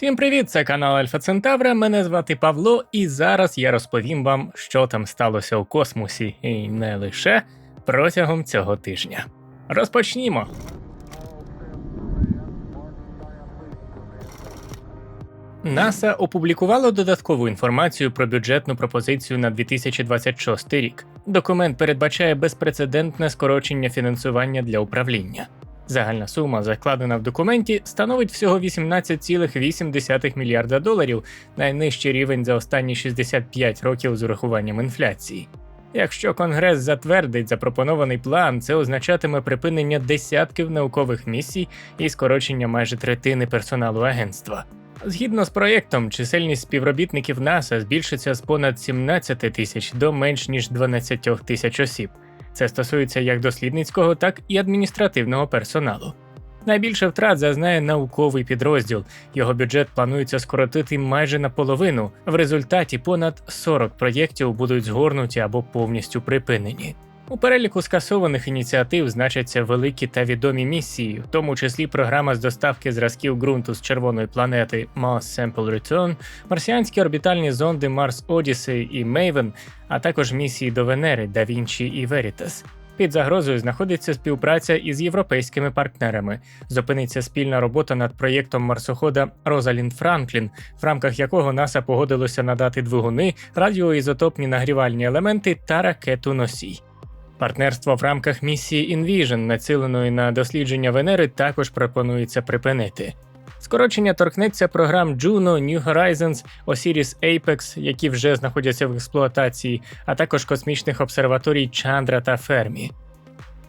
Всім привіт! Це канал Альфа Центавра. Мене звати Павло, і зараз я розповім вам, що там сталося у космосі, і не лише протягом цього тижня. Розпочнімо. НАСА опублікувало додаткову інформацію про бюджетну пропозицію на 2026 рік. Документ передбачає безпрецедентне скорочення фінансування для управління. Загальна сума, закладена в документі, становить всього 18,8 мільярда доларів, найнижчий рівень за останні 65 років з урахуванням інфляції. Якщо Конгрес затвердить запропонований план, це означатиме припинення десятків наукових місій і скорочення майже третини персоналу агентства. Згідно з проєктом, чисельність співробітників НАСА збільшиться з понад 17 тисяч до менш ніж 12 тисяч осіб. Це стосується як дослідницького, так і адміністративного персоналу. Найбільше втрат зазнає науковий підрозділ. Його бюджет планується скоротити майже наполовину. В результаті понад 40 проєктів будуть згорнуті або повністю припинені. У переліку скасованих ініціатив значаться великі та відомі місії, в тому числі програма з доставки зразків ґрунту з червоної планети Mars Sample Return, марсіанські орбітальні зонди Mars Odyssey і Maven, а також місії до Венери Da Vinci і Veritas. Під загрозою знаходиться співпраця із європейськими партнерами. Зупиниться спільна робота над проєктом марсохода Розалінд Франклін, в рамках якого НАСА погодилося надати двигуни, радіоізотопні нагрівальні елементи та ракету носій. Партнерство в рамках місії Invision, націленої на дослідження Венери, також пропонується припинити. Скорочення торкнеться програм Juno, New Horizons, Osiris Apex, які вже знаходяться в експлуатації, а також космічних обсерваторій Чандра та Фермі.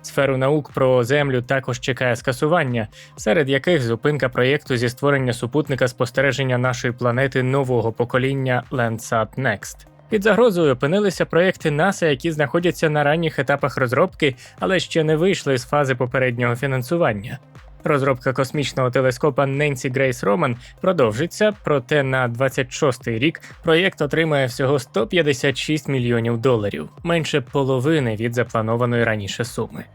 Сферу наук про Землю також чекає скасування, серед яких зупинка проєкту зі створення супутника спостереження нашої планети нового покоління Landsat Next. Під загрозою опинилися проєкти НАСА, які знаходяться на ранніх етапах розробки, але ще не вийшли з фази попереднього фінансування. Розробка космічного телескопа Ненсі Грейс Роман продовжиться, проте на 26-й рік проєкт отримає всього 156 мільйонів доларів, менше половини від запланованої раніше суми.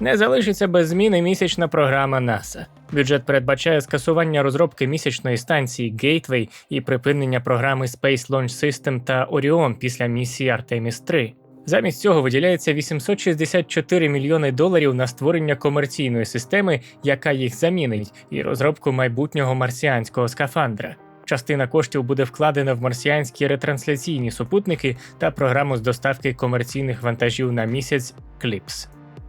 Не залишиться без зміни місячна програма НАСА. Бюджет передбачає скасування розробки місячної станції Gateway і припинення програми Space Launch System та Orion після місії Artemis 3. Замість цього виділяється 864 мільйони доларів на створення комерційної системи, яка їх замінить, і розробку майбутнього марсіанського скафандра. Частина коштів буде вкладена в марсіанські ретрансляційні супутники та програму з доставки комерційних вантажів на місяць Кліпс.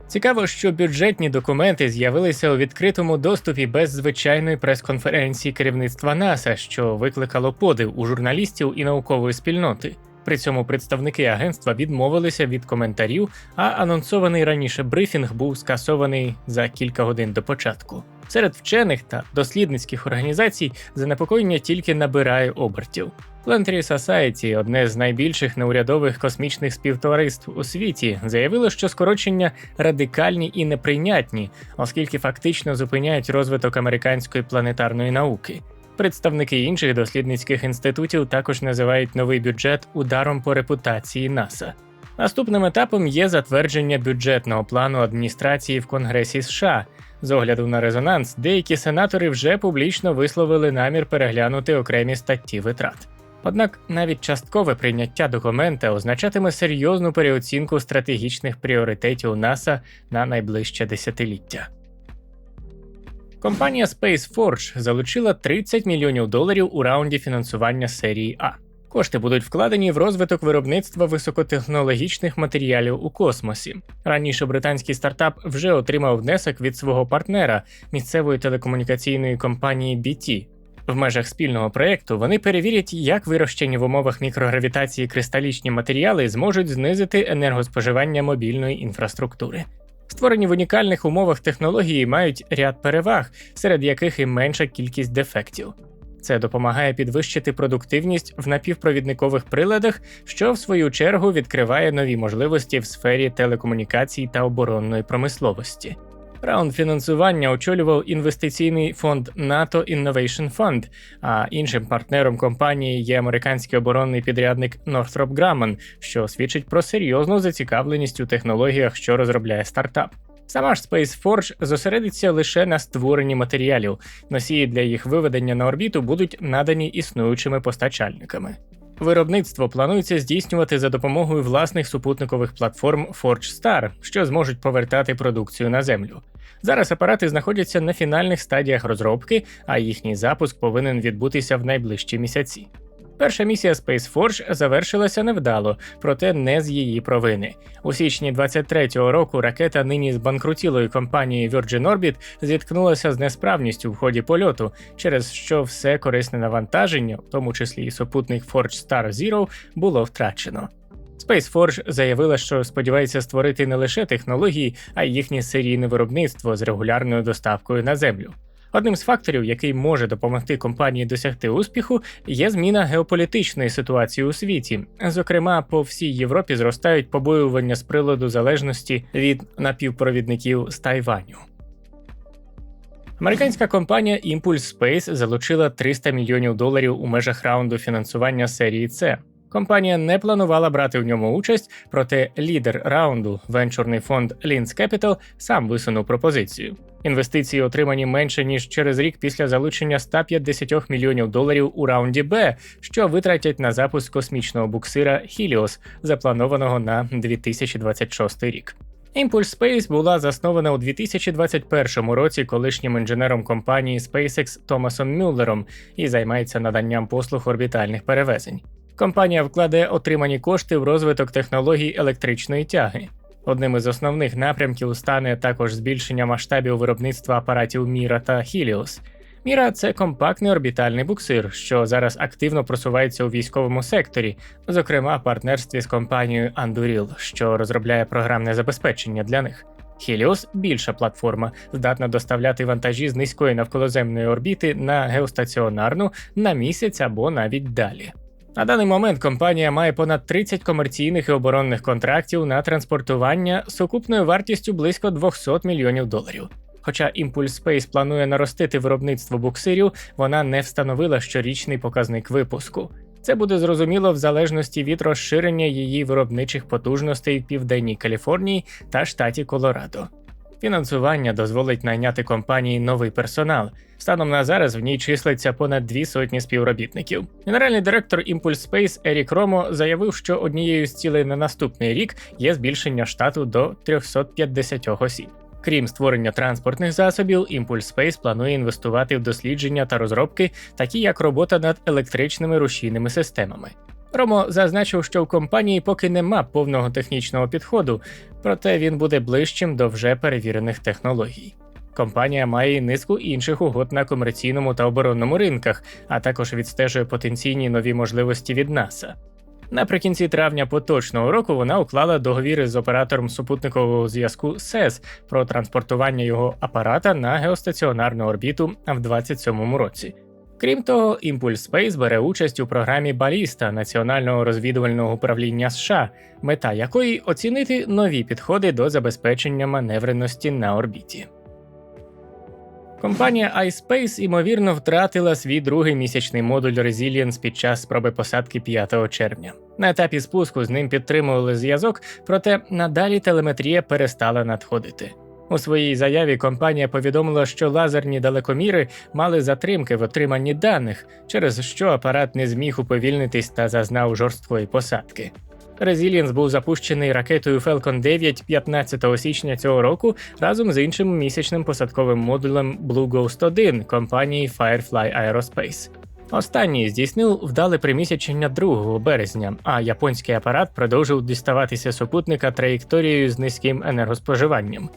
Цікаво, що бюджетні документи з'явилися у відкритому доступі без звичайної прес-конференції керівництва НАСА, що викликало подив у журналістів і наукової спільноти. При цьому представники агентства відмовилися від коментарів, а анонсований раніше брифінг був скасований за кілька годин до початку. Серед вчених та дослідницьких організацій занепокоєння тільки набирає обертів. Planetary Society, одне з найбільших неурядових космічних співтовариств у світі, заявило, що скорочення радикальні і неприйнятні, оскільки фактично зупиняють розвиток американської планетарної науки. Представники інших дослідницьких інститутів також називають новий бюджет ударом по репутації НАСА. Наступним етапом є затвердження бюджетного плану адміністрації в Конгресі США. З огляду на резонанс, деякі сенатори вже публічно висловили намір переглянути окремі статті витрат. Однак навіть часткове прийняття документа означатиме серйозну переоцінку стратегічних пріоритетів НАСА на найближче десятиліття. Компанія SpaceForge залучила 30 мільйонів доларів у раунді фінансування серії А. Кошти будуть вкладені в розвиток виробництва високотехнологічних матеріалів у космосі. Раніше британський стартап вже отримав внесок від свого партнера місцевої телекомунікаційної компанії BT. В межах спільного проєкту вони перевірять, як вирощені в умовах мікрогравітації кристалічні матеріали зможуть знизити енергоспоживання мобільної інфраструктури. Створені в унікальних умовах технології мають ряд переваг, серед яких і менша кількість дефектів. Це допомагає підвищити продуктивність в напівпровідникових приладах, що в свою чергу відкриває нові можливості в сфері телекомунікацій та оборонної промисловості. Раунд фінансування очолював інвестиційний фонд NATO Innovation Fund, а іншим партнером компанії є американський оборонний підрядник Northrop Grumman, що свідчить про серйозну зацікавленість у технологіях, що розробляє стартап. Сама ж SpaceForge зосередиться лише на створенні матеріалів. Носії для їх виведення на орбіту будуть надані існуючими постачальниками. Виробництво планується здійснювати за допомогою власних супутникових платформ Forge Star, що зможуть повертати продукцію на землю. Зараз апарати знаходяться на фінальних стадіях розробки, а їхній запуск повинен відбутися в найближчі місяці. Перша місія Space Forge завершилася невдало, проте не з її провини. У січні 23-го року ракета нині збанкрутілої компанії Virgin Orbit зіткнулася з несправністю в ході польоту, через що все корисне навантаження, в тому числі і супутник Forge Star Zero, було втрачено. Space Forge заявила, що сподівається створити не лише технології, а й їхнє серійне виробництво з регулярною доставкою на землю. Одним з факторів, який може допомогти компанії досягти успіху, є зміна геополітичної ситуації у світі. Зокрема, по всій Європі зростають побоювання з приладу залежності від напівпровідників з Тайваню. Американська компанія Impulse Space залучила 300 мільйонів доларів у межах раунду фінансування серії С. Компанія не планувала брати в ньому участь, проте лідер раунду, венчурний фонд Lins Capital, сам висунув пропозицію. Інвестиції отримані менше ніж через рік після залучення 150 мільйонів доларів у раунді Б, що витратять на запуск космічного буксира Helios, запланованого на 2026 рік. Impulse Space була заснована у 2021 році колишнім інженером компанії SpaceX Томасом Мюллером і займається наданням послуг орбітальних перевезень. Компанія вкладе отримані кошти в розвиток технологій електричної тяги. Одним із основних напрямків стане також збільшення масштабів виробництва апаратів Міра та Helios. Міра це компактний орбітальний буксир, що зараз активно просувається у військовому секторі, зокрема в партнерстві з компанією Anduril, що розробляє програмне забезпечення для них. Helios – більша платформа, здатна доставляти вантажі з низької навколоземної орбіти на геостаціонарну на місяць або навіть далі. На даний момент компанія має понад 30 комерційних і оборонних контрактів на транспортування з сукупною вартістю близько 200 мільйонів доларів. Хоча Impulse Space планує наростити виробництво буксирів, вона не встановила щорічний показник випуску. Це буде зрозуміло в залежності від розширення її виробничих потужностей в південній Каліфорнії та штаті Колорадо. Фінансування дозволить найняти компанії новий персонал. Станом на зараз в ній числиться понад дві сотні співробітників. Генеральний директор Impulse Space Ерік Ромо заявив, що однією з цілей на наступний рік є збільшення штату до 350 осіб. Крім створення транспортних засобів, Impulse Space планує інвестувати в дослідження та розробки, такі як робота над електричними рушійними системами. Ромо зазначив, що в компанії поки нема повного технічного підходу, проте він буде ближчим до вже перевірених технологій. Компанія має й низку інших угод на комерційному та оборонному ринках, а також відстежує потенційні нові можливості від НАСА. Наприкінці травня поточного року вона уклала договіри з оператором супутникового зв'язку SES про транспортування його апарата на геостаціонарну орбіту в 2027 році. Крім того, Impulse Space бере участь у програмі Баліста Національного розвідувального управління США, мета якої оцінити нові підходи до забезпечення маневреності на орбіті. Компанія iSpace ймовірно втратила свій другий місячний модуль Resilience під час спроби посадки 5 червня. На етапі спуску з ним підтримували зв'язок, проте надалі телеметрія перестала надходити. У своїй заяві компанія повідомила, що лазерні далекоміри мали затримки в отриманні даних, через що апарат не зміг уповільнитись та зазнав жорсткої посадки. Resilience був запущений ракетою Falcon 9 15 січня цього року разом з іншим місячним посадковим модулем Blue Ghost 1 компанії Firefly Aerospace. Останній здійснив вдале примісячення 2 березня, а японський апарат продовжив діставатися супутника траєкторією з низьким енергоспоживанням.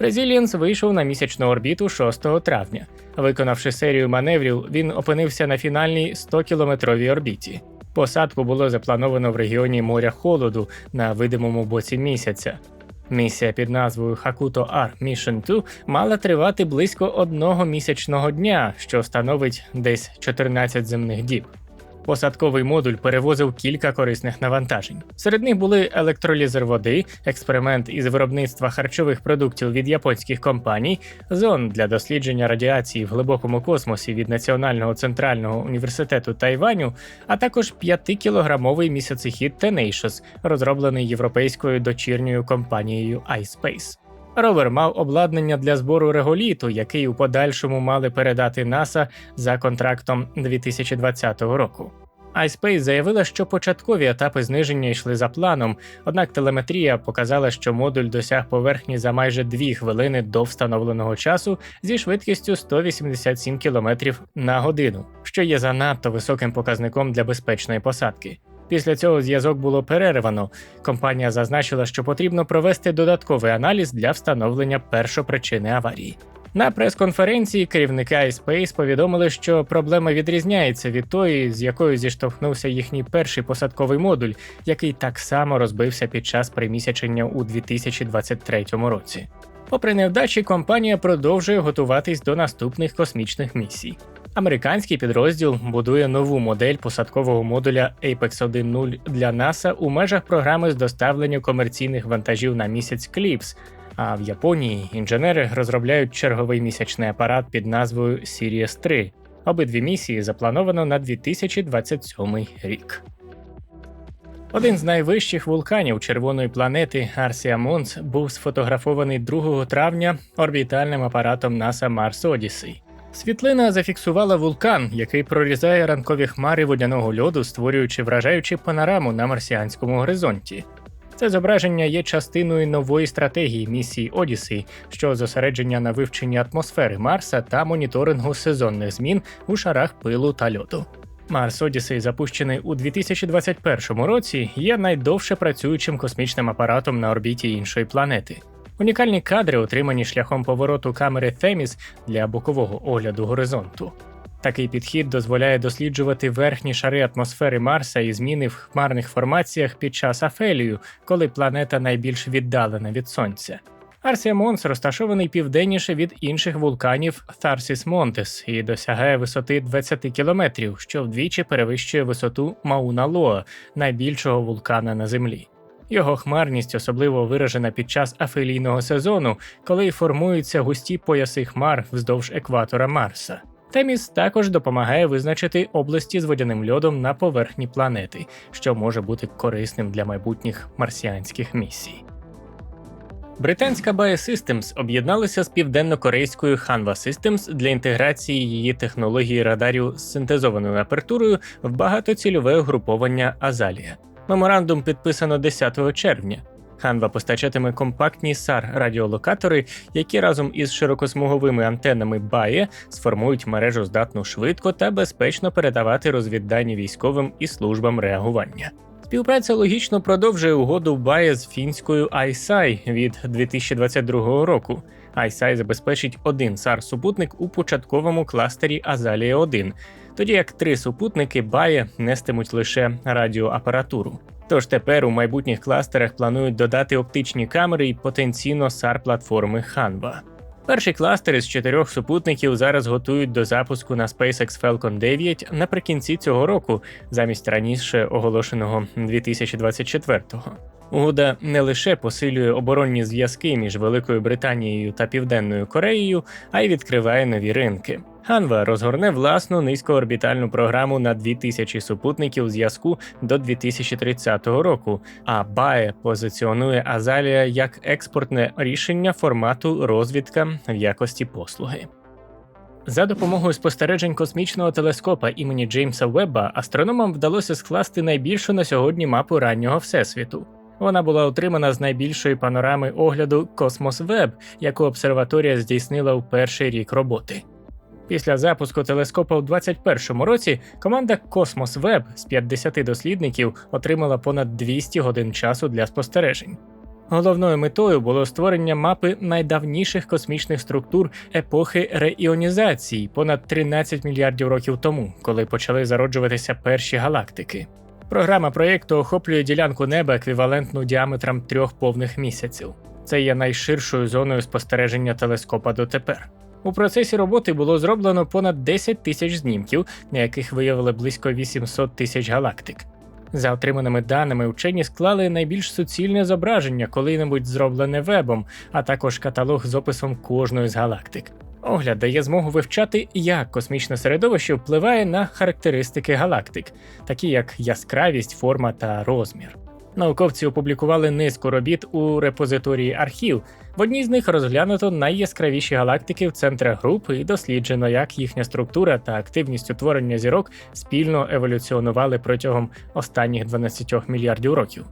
Resilience вийшов на місячну орбіту 6 травня. Виконавши серію маневрів, він опинився на фінальній 100-кілометровій орбіті. Посадку було заплановано в регіоні моря холоду на видимому боці місяця. Місія під назвою Hakuto R Mission 2 мала тривати близько одного місячного дня, що становить десь 14 земних діб. Посадковий модуль перевозив кілька корисних навантажень. Серед них були електролізер води, експеримент із виробництва харчових продуктів від японських компаній, зон для дослідження радіації в глибокому космосі від Національного центрального університету Тайваню, а також 5-кілограмовий місяцехід Tenacious, розроблений європейською дочірньою компанією iSpace. Ровер мав обладнання для збору реголіту, який у подальшому мали передати НАСА за контрактом 2020 року. iSpace заявила, що початкові етапи зниження йшли за планом, однак телеметрія показала, що модуль досяг поверхні за майже 2 хвилини до встановленого часу зі швидкістю 187 км на годину, що є занадто високим показником для безпечної посадки. Після цього зв'язок було перервано. Компанія зазначила, що потрібно провести додатковий аналіз для встановлення першопричини аварії. На прес-конференції керівники iSpace повідомили, що проблема відрізняється від тої, з якою зіштовхнувся їхній перший посадковий модуль, який так само розбився під час примісячення у 2023 році. Попри невдачі, компанія продовжує готуватись до наступних космічних місій. Американський підрозділ будує нову модель посадкового модуля Apex 1.0 для НАСА у межах програми з доставлення комерційних вантажів на місяць Кліпс. А в Японії інженери розробляють черговий місячний апарат під назвою Sirius 3. Обидві місії заплановано на 2027 рік. Один з найвищих вулканів червоної планети Арсія Монс був сфотографований 2 травня орбітальним апаратом NASA Mars Odyssey. Світлина зафіксувала вулкан, який прорізає ранкові хмари водяного льоду, створюючи вражаючу панораму на марсіанському горизонті. Це зображення є частиною нової стратегії місії Одіссей, що зосередження на вивченні атмосфери Марса та моніторингу сезонних змін у шарах пилу та льоду. Марс Одіссей, запущений у 2021 році, є найдовше працюючим космічним апаратом на орбіті іншої планети. Унікальні кадри отримані шляхом повороту камери Теміс для бокового огляду горизонту. Такий підхід дозволяє досліджувати верхні шари атмосфери Марса і зміни в хмарних формаціях під час афелію, коли планета найбільш віддалена від Сонця. Арсія Монс розташований південніше від інших вулканів Тharsis Монтес і досягає висоти 20 кілометрів, що вдвічі перевищує висоту Мауна Лоа, найбільшого вулкана на Землі. Його хмарність особливо виражена під час афелійного сезону, коли формуються густі пояси хмар вздовж екватора Марса. Теміс також допомагає визначити області з водяним льодом на поверхні планети, що може бути корисним для майбутніх марсіанських місій. Британська Biosystems об'єдналася з південно-корейською Hanwha Systems для інтеграції її технології радарів з синтезованою апертурою в багатоцільове угруповання Азалія. Меморандум підписано 10 червня. Ханва постачатиме компактні SAR радіолокатори, які разом із широкосмуговими антеннами BAE сформують мережу здатну швидко та безпечно передавати розвіддані військовим і службам реагування. Співпраця логічно продовжує угоду BAE з фінською ISAI від 2022 року. ISAI забезпечить один sar супутник у початковому кластері Азалія 1 тоді як три супутники BAE нестимуть лише радіоапаратуру. Тож тепер у майбутніх кластерах планують додати оптичні камери і потенційно sar платформи Hanwha. Перший кластер із чотирьох супутників зараз готують до запуску на SpaceX Falcon 9 наприкінці цього року, замість раніше оголошеного 2024-го. Угода не лише посилює оборонні зв'язки між Великою Британією та Південною Кореєю, а й відкриває нові ринки. Ханва розгорне власну низькоорбітальну програму на 2000 супутників зв'язку до 2030 року. А BAE позиціонує Азалія як експортне рішення формату розвідка в якості послуги. За допомогою спостережень космічного телескопа імені Джеймса Вебба астрономам вдалося скласти найбільшу на сьогодні мапу раннього всесвіту. Вона була отримана з найбільшої панорами огляду Космос Веб, яку обсерваторія здійснила у перший рік роботи. Після запуску телескопа у 2021 році команда Космос Веб з 50 дослідників отримала понад 200 годин часу для спостережень. Головною метою було створення мапи найдавніших космічних структур епохи реіонізації понад 13 мільярдів років тому, коли почали зароджуватися перші галактики. Програма проєкту охоплює ділянку неба еквівалентну діаметрам трьох повних місяців. Це є найширшою зоною спостереження телескопа дотепер. У процесі роботи було зроблено понад 10 тисяч знімків, на яких виявили близько 800 тисяч галактик. За отриманими даними, вчені склали найбільш суцільне зображення, коли-небудь зроблене вебом, а також каталог з описом кожної з галактик. Огляд дає змогу вивчати, як космічне середовище впливає на характеристики галактик, такі як яскравість, форма та розмір. Науковці опублікували низку робіт у репозиторії архів. В одній з них розглянуто найяскравіші галактики в центрах груп і досліджено, як їхня структура та активність утворення зірок спільно еволюціонували протягом останніх 12 мільярдів років.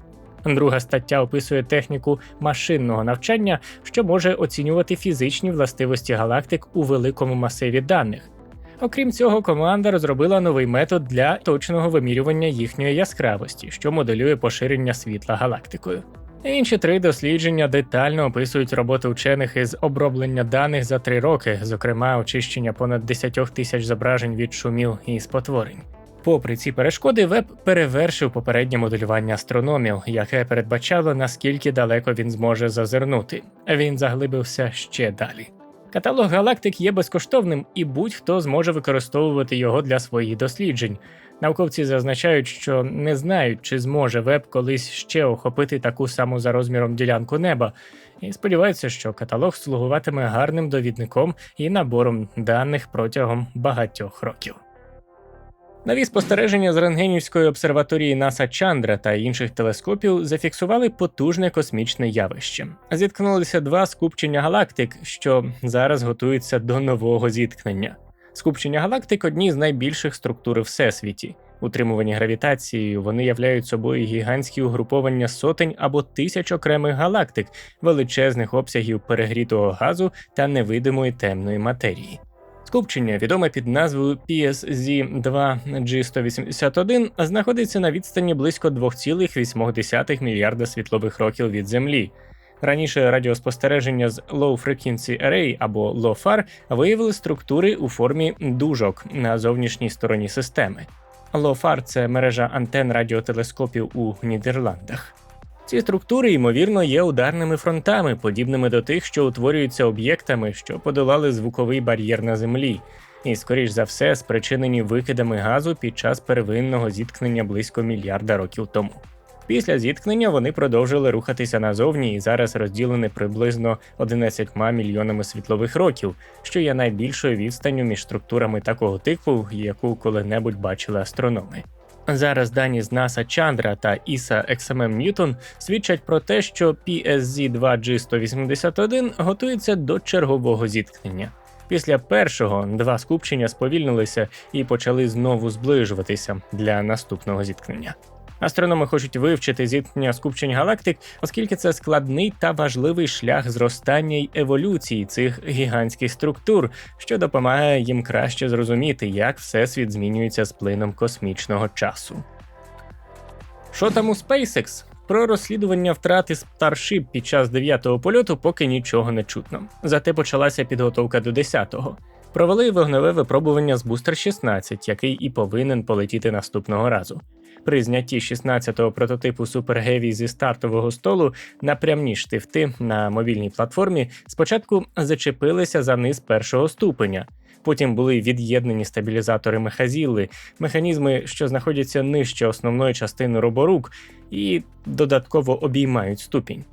Друга стаття описує техніку машинного навчання, що може оцінювати фізичні властивості галактик у великому масиві даних. Окрім цього, команда розробила новий метод для точного вимірювання їхньої яскравості, що моделює поширення світла галактикою. Інші три дослідження детально описують роботи вчених із оброблення даних за три роки, зокрема очищення понад 10 тисяч зображень від шумів і спотворень. Попри ці перешкоди, веб перевершив попереднє моделювання астрономів, яке передбачало наскільки далеко він зможе зазирнути. Він заглибився ще далі. Каталог галактик є безкоштовним, і будь-хто зможе використовувати його для своїх досліджень. Науковці зазначають, що не знають, чи зможе веб колись ще охопити таку саму за розміром ділянку неба, і сподіваються, що каталог слугуватиме гарним довідником і набором даних протягом багатьох років. Нові спостереження з рентгенівської обсерваторії НАСА Чандра та інших телескопів зафіксували потужне космічне явище. Зіткнулися два скупчення галактик, що зараз готуються до нового зіткнення. Скупчення галактик одні з найбільших структур всесвіті. Утримувані гравітацією, вони являють собою гігантські угруповання сотень або тисяч окремих галактик, величезних обсягів перегрітого газу та невидимої темної матерії. Скупчення, відоме під назвою PSZ-2G181, знаходиться на відстані близько 2,8 мільярда світлових років від Землі. Раніше радіоспостереження з Low Frequency Array або LOFAR виявили структури у формі дужок на зовнішній стороні системи. LOFAR – це мережа антен радіотелескопів у Нідерландах. Ці структури, ймовірно, є ударними фронтами, подібними до тих, що утворюються об'єктами, що подолали звуковий бар'єр на землі, і, скоріш за все, спричинені викидами газу під час первинного зіткнення близько мільярда років тому. Після зіткнення вони продовжили рухатися назовні і зараз розділені приблизно 11 мільйонами світлових років, що є найбільшою відстанню між структурами такого типу, яку коли-небудь бачили астрономи. Зараз дані з NASA Чандра та ISA XMM Newton свідчать про те, що PSZ-2G181 готується до чергового зіткнення. Після першого два скупчення сповільнилися і почали знову зближуватися для наступного зіткнення. Астрономи хочуть вивчити зіткнення скупчень галактик, оскільки це складний та важливий шлях зростання й еволюції цих гігантських структур, що допомагає їм краще зрозуміти, як всесвіт змінюється з плином космічного часу. Що там у SpaceX? Про розслідування втрати Starship під час дев'ятого польоту поки нічого не чутно. Зате почалася підготовка до десятого. Провели вогневе випробування з Бустер 16, який і повинен полетіти наступного разу. При знятті 16-го прототипу Super Heavy зі стартового столу напрямні штифти на мобільній платформі спочатку зачепилися за низ першого ступеня. Потім були від'єднані стабілізатори мехазіли, механізми, що знаходяться нижче основної частини роборук, і додатково обіймають ступінь.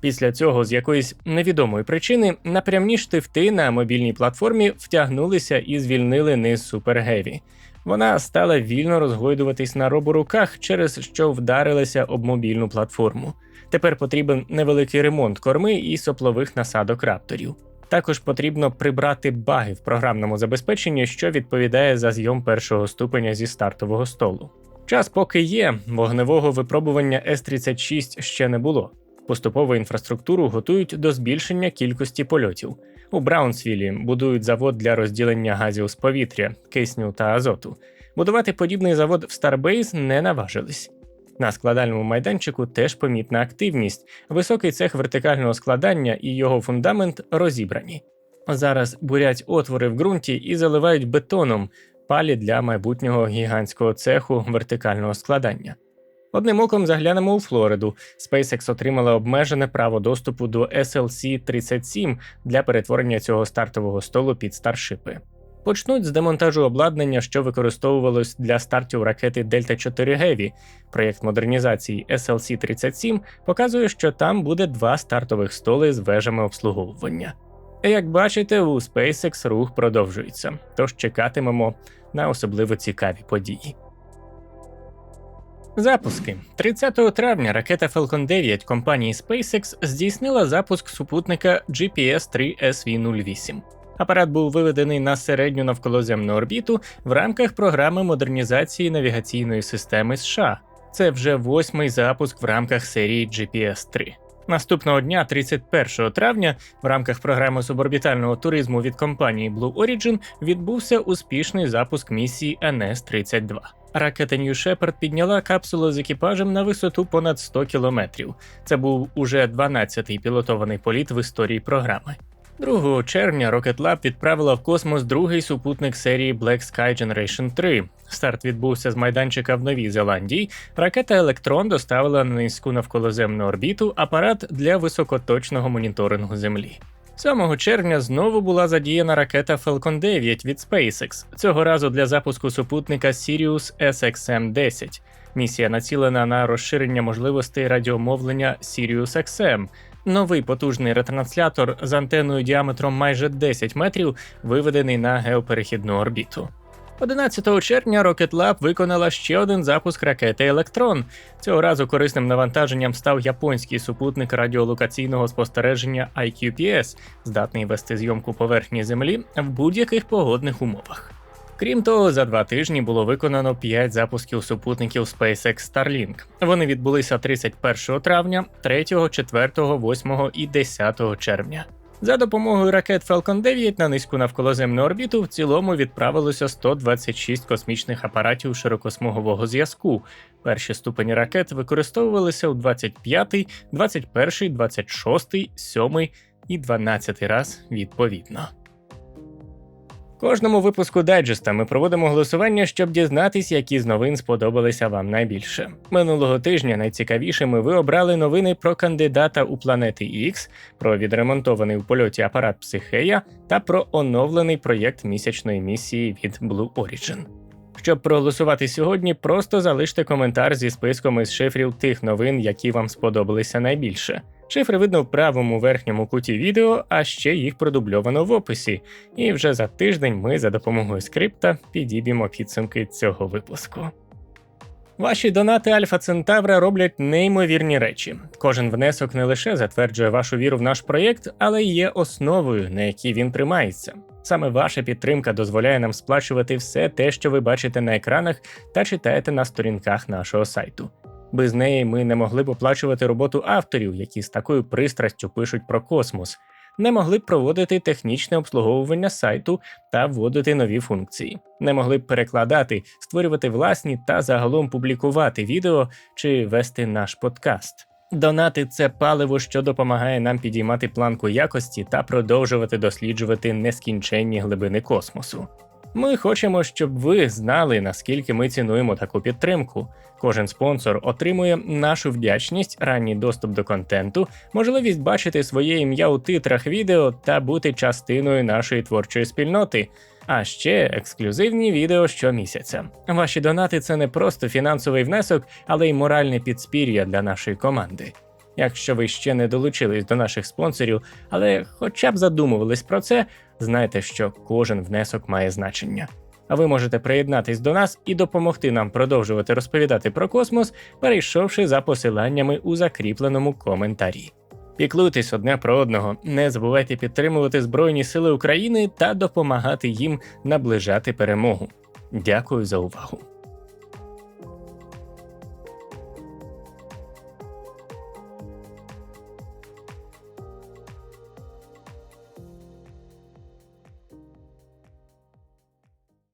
Після цього, з якоїсь невідомої причини, напрямні штифти на мобільній платформі втягнулися і звільнили низ Heavy. Вона стала вільно розгойдуватись на роборуках, через що вдарилася об мобільну платформу. Тепер потрібен невеликий ремонт корми і соплових насадок рапторів. Також потрібно прибрати баги в програмному забезпеченні, що відповідає за зйом першого ступеня зі стартового столу. Час поки є, вогневого випробування С-36 ще не було. Поступово інфраструктуру готують до збільшення кількості польотів. У Браунсвілі будують завод для розділення газів з повітря, кисню та азоту. Будувати подібний завод в Starbase не наважились. На складальному майданчику теж помітна активність, високий цех вертикального складання і його фундамент розібрані. Зараз бурять отвори в ґрунті і заливають бетоном палі для майбутнього гігантського цеху вертикального складання. Одним оком заглянемо у Флориду. SpaceX отримала обмежене право доступу до SLC-37 для перетворення цього стартового столу під старшипи. Почнуть з демонтажу обладнання, що використовувалось для стартів ракети Delta 4 Heavy. Проєкт модернізації SLC-37 показує, що там буде два стартових столи з вежами обслуговування. Як бачите, у SpaceX рух продовжується, тож чекатимемо на особливо цікаві події. Запуски 30 травня ракета Falcon 9 компанії SpaceX здійснила запуск супутника GPS-3 SV-08. Апарат був виведений на середню навколоземну орбіту в рамках програми модернізації навігаційної системи США. Це вже восьмий запуск в рамках серії GPS-3. Наступного дня, 31 травня, в рамках програми суборбітального туризму від компанії Blue Origin відбувся успішний запуск місії NS-32. Ракета New Shepard підняла капсулу з екіпажем на висоту понад 100 кілометрів. Це був уже 12-й пілотований політ в історії програми. 2 червня Rocket Lab відправила в космос другий супутник серії Black Sky Generation 3. Старт відбувся з майданчика в Новій Зеландії. Ракета Електрон доставила на низьку навколоземну орбіту апарат для високоточного моніторингу Землі. 7 червня знову була задіяна ракета Falcon 9 від SpaceX, цього разу для запуску супутника Sirius SXM-10. Місія націлена на розширення можливостей радіомовлення Sirius XM. Новий потужний ретранслятор з антеною діаметром майже 10 метрів виведений на геоперехідну орбіту. 11 червня Rocket Lab виконала ще один запуск ракети Електрон. Цього разу корисним навантаженням став японський супутник радіолокаційного спостереження IQPS, здатний вести зйомку поверхні Землі в будь-яких погодних умовах. Крім того, за два тижні було виконано 5 запусків супутників SpaceX Starlink. Вони відбулися 31 травня, 3, 4, 8 і 10 червня. За допомогою ракет Falcon 9 на низьку навколоземну орбіту в цілому відправилося 126 космічних апаратів широкосмугового зв'язку. Перші ступені ракет використовувалися у 25, 21, 26, 7 і 12 раз відповідно. Кожному випуску дайджеста ми проводимо голосування, щоб дізнатись, які з новин сподобалися вам найбільше. Минулого тижня найцікавішими ви обрали новини про кандидата у планети X, про відремонтований у польоті апарат Психея та про оновлений проєкт місячної місії від Blue Origin. Щоб проголосувати сьогодні, просто залиште коментар зі списком із шифрів тих новин, які вам сподобалися найбільше. Шифри видно в правому верхньому куті відео, а ще їх продубльовано в описі. І вже за тиждень ми за допомогою скрипта підіб'ємо підсумки цього випуску. Ваші донати Альфа Центавра роблять неймовірні речі. Кожен внесок не лише затверджує вашу віру в наш проєкт, але й є основою, на якій він тримається. Саме ваша підтримка дозволяє нам сплачувати все те, що ви бачите на екранах та читаєте на сторінках нашого сайту. Без неї ми не могли б оплачувати роботу авторів, які з такою пристрастю пишуть про космос, не могли б проводити технічне обслуговування сайту та вводити нові функції, не могли б перекладати, створювати власні та загалом публікувати відео чи вести наш подкаст. Донати це паливо, що допомагає нам підіймати планку якості та продовжувати досліджувати нескінченні глибини космосу. Ми хочемо, щоб ви знали, наскільки ми цінуємо таку підтримку. Кожен спонсор отримує нашу вдячність, ранній доступ до контенту, можливість бачити своє ім'я у титрах відео та бути частиною нашої творчої спільноти. А ще ексклюзивні відео щомісяця. Ваші донати це не просто фінансовий внесок, але й моральне підспір'я для нашої команди. Якщо ви ще не долучились до наших спонсорів, але хоча б задумувались про це, знайте, що кожен внесок має значення. А ви можете приєднатись до нас і допомогти нам продовжувати розповідати про космос, перейшовши за посиланнями у закріпленому коментарі. Піклуйтесь одне про одного, не забувайте підтримувати Збройні Сили України та допомагати їм наближати перемогу. Дякую за увагу.